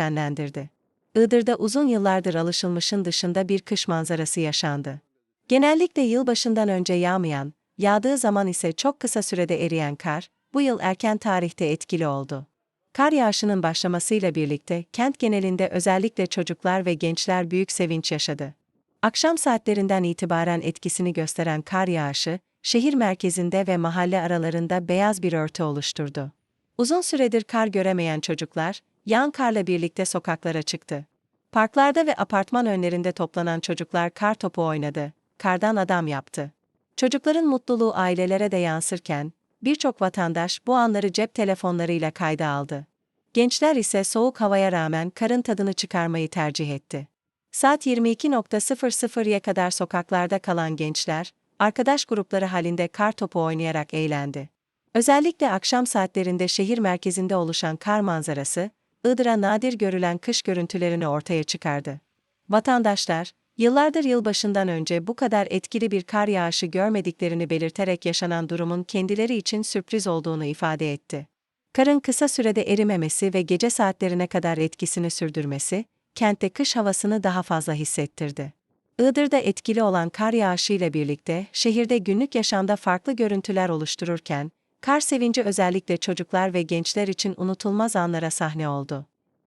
şenlendirdi. Iğdır'da uzun yıllardır alışılmışın dışında bir kış manzarası yaşandı. Genellikle yılbaşından önce yağmayan, yağdığı zaman ise çok kısa sürede eriyen kar, bu yıl erken tarihte etkili oldu. Kar yağışının başlamasıyla birlikte kent genelinde özellikle çocuklar ve gençler büyük sevinç yaşadı. Akşam saatlerinden itibaren etkisini gösteren kar yağışı, şehir merkezinde ve mahalle aralarında beyaz bir örtü oluşturdu. Uzun süredir kar göremeyen çocuklar, yağan karla birlikte sokaklara çıktı. Parklarda ve apartman önlerinde toplanan çocuklar kar topu oynadı, kardan adam yaptı. Çocukların mutluluğu ailelere de yansırken, birçok vatandaş bu anları cep telefonlarıyla kayda aldı. Gençler ise soğuk havaya rağmen karın tadını çıkarmayı tercih etti. Saat 22.00'ye kadar sokaklarda kalan gençler, arkadaş grupları halinde kar topu oynayarak eğlendi. Özellikle akşam saatlerinde şehir merkezinde oluşan kar manzarası, Iğdır'a nadir görülen kış görüntülerini ortaya çıkardı. Vatandaşlar, yıllardır yılbaşından önce bu kadar etkili bir kar yağışı görmediklerini belirterek yaşanan durumun kendileri için sürpriz olduğunu ifade etti. Karın kısa sürede erimemesi ve gece saatlerine kadar etkisini sürdürmesi, kentte kış havasını daha fazla hissettirdi. Iğdır'da etkili olan kar yağışıyla birlikte şehirde günlük yaşamda farklı görüntüler oluştururken, kar sevinci özellikle çocuklar ve gençler için unutulmaz anlara sahne oldu.